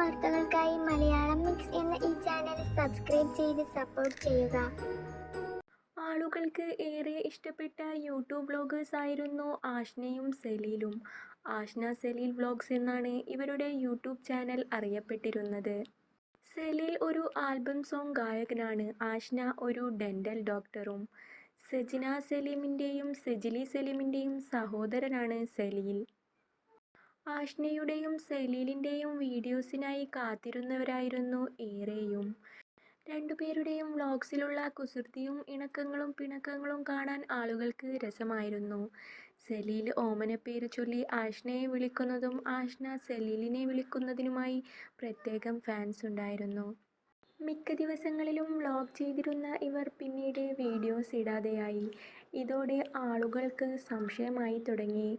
വാർത്തകൾക്കായി മലയാളം മിക്സ് എന്ന ഈ ചാനൽ സബ്സ്ക്രൈബ് ചെയ്ത് സപ്പോർട്ട് ചെയ്യുക. ആളുകൾക്ക് ഏറെ ഇഷ്ടപ്പെട്ട യൂട്യൂബ് വ്ളോഗേഴ്സ് ആയിരുന്നു ആഷ്നയും സലീലും. ആഷ്ന സലീൽ വ്ളോഗ്സ് എന്നാണ് ഇവരുടെ യൂട്യൂബ് ചാനൽ അറിയപ്പെട്ടിരുന്നത്. സലീൽ ഒരു ആൽബം സോങ് ഗായകനാണ്. ആഷ്ന ഒരു ഡെന്റൽ ഡോക്ടറും. സജിന സലീമിന്റെയും സജിലി സലീമിന്റെയും സഹോദരനാണ് സലീൽ. ആഷ്നയുടെയും സലീലിന്റെയും വീഡിയോസിനായി കാത്തിരുന്നവരായിരുന്നു ഏറെയും. രണ്ടുപേരുടെയും വ്ളോഗ്സിലുള്ള കുസൃതിയും ഇണക്കങ്ങളും പിണക്കങ്ങളും കാണാൻ ആളുകൾക്ക് രസമായിരുന്നു. സലീൽ പേര് ചൊല്ലി ആഷ്നയെ വിളിക്കുന്നതും ആഷ്ന സലീലിനെ വിളിക്കുന്നതിനുമായി പ്രത്യേകം ഫാൻസ് ഉണ്ടായിരുന്നു. മിക്ക ദിവസങ്ങളിലും വ്ളോഗ് ചെയ്തിരുന്ന ഇവർ പിന്നീട് വീഡിയോസ് ഇടാതെയായി. ഇതോടെ ആളുകൾക്ക് സംശയമായി തുടങ്ങി.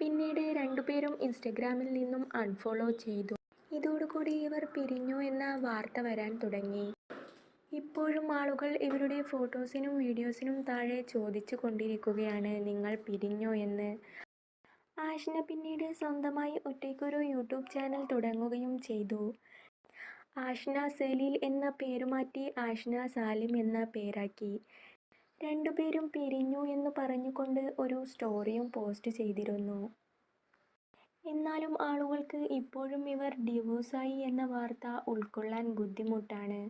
പിന്നീട് രണ്ടുപേരും ഇൻസ്റ്റഗ്രാമിൽ നിന്നും അൺഫോളോ ചെയ്തു. ഇതോടുകൂടി ഇവർ പിരിഞ്ഞു എന്ന വാർത്ത വരാൻ തുടങ്ങി. ഇപ്പോഴും ആളുകൾ ഇവരുടെ ഫോട്ടോസിനും വീഡിയോസിനും താഴെ ചോദിച്ചു കൊണ്ടിരിക്കുകയാണ് നിങ്ങൾ പിരിഞ്ഞോ എന്ന്. ആഷിന പിന്നീട് സ്വന്തമായി ഒറ്റയ്ക്കൊരു യൂട്യൂബ് ചാനൽ തുടങ്ങുകയും ചെയ്തു. ആഷ്ന സലീൽ എന്ന പേരുമാറ്റി ആഷ്ന സാലിം എന്ന പേരാക്കി. രണ്ടുപേരും പിരിഞ്ഞു എന്ന് പറഞ്ഞുകൊണ്ട് ഒരു സ്റ്റോറിയും പോസ്റ്റ് ചെയ്തിരുന്നു. എന്നാലും ആളുകൾക്ക് ഇപ്പോഴും ഇവർ ഡിവോഴ്സായി എന്ന വാർത്ത ഉൾക്കൊള്ളാൻ ബുദ്ധിമുട്ടാണ്.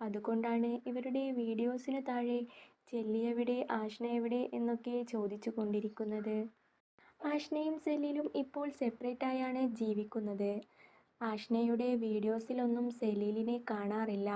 അതുകൊണ്ടാണ് ഇവരുടെ വീഡിയോസിന് താഴെ ചെല്ലിയെവിടെ ആഷ്ന എവിടെ എന്നൊക്കെ ചോദിച്ചു കൊണ്ടിരിക്കുന്നത് ആഷ്നയും സെലീലും ഇപ്പോൾ സെപ്പറേറ്റായാണ് ജീവിക്കുന്നത്. ആഷ്നയുടെ വീഡിയോസിലൊന്നും സെലീലിനെ കാണാറില്ല.